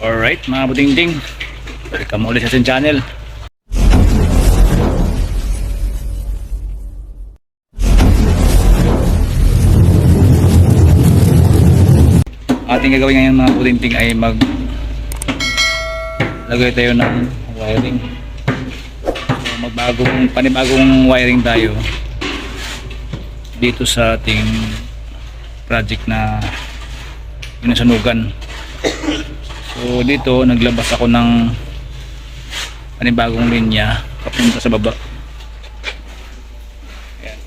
Alright mga budingding, welcome ulit sa ating channel. Ating gagawin ngayon mga budingding ay mag lagay tayo ng wiring. So, magbagong, panibagong wiring tayo dito sa ating project na pinasunugan. So dito naglabas ako ng panibagong linya papunta sa baba. Ayan.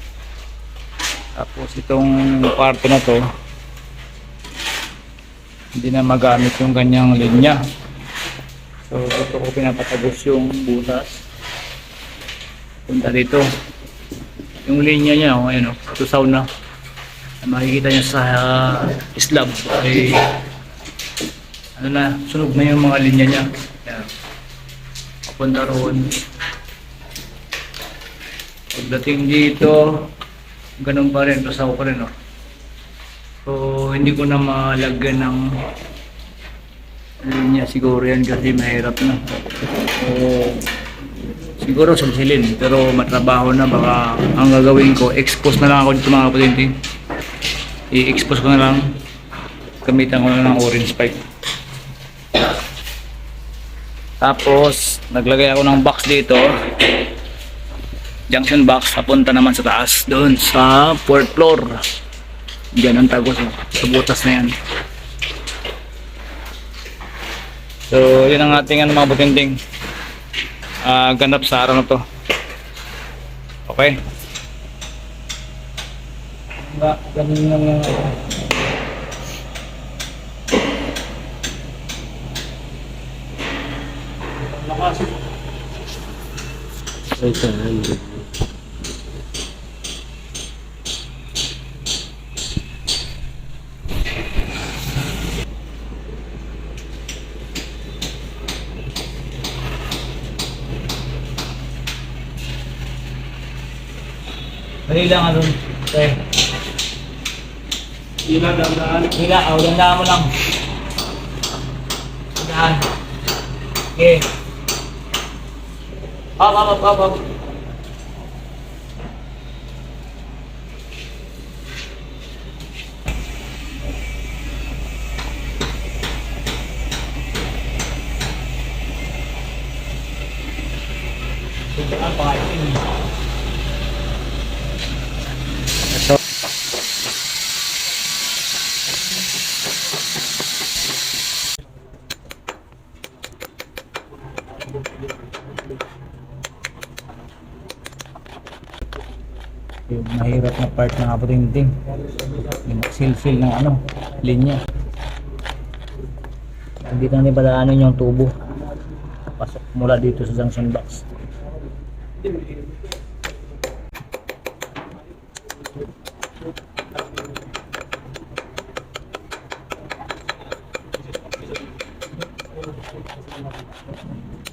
Tapos itong kwarto na to hindi na magamit yung ganyang linya. So dito ko pinapatagos yung butas. Punta dito. Yung linya niya, oh, ayun, oh, tusaw na. Makikita niya sa uh, slab ay ano na, sunog na yung mga linya niya. Yan. Papunta roon. Pagdating dito, ganun pa rin, tusaw pa rin. Oh. So, hindi ko na malagyan ng linya siguro yan kasi mahirap na. So, siguro sulsilin pero matrabaho na baka ang gagawin ko expose na lang ako dito mga kapatid i-expose ko na lang gamitan ko na lang ng orange pipe tapos naglagay ako ng box dito. Junction box papunta naman sa taas doon sa fourth floor. Dyan ang tagos oh, sa butas na yan. So yun ang ating ano, mga butinding ah ganap sa araw na to. Okay? Ganun lang lang Dali lang ano. Okay. Hila, dandaan. Hila, oh, dandaan mo lang. Dandaan. Okay. 好好好好好。安排好。yung mahirap na part ng abrinding yung magsilsil ng ano linya. Hindi na nibalaanin yung tubo. Pasok mula dito sa junction box. Thank you.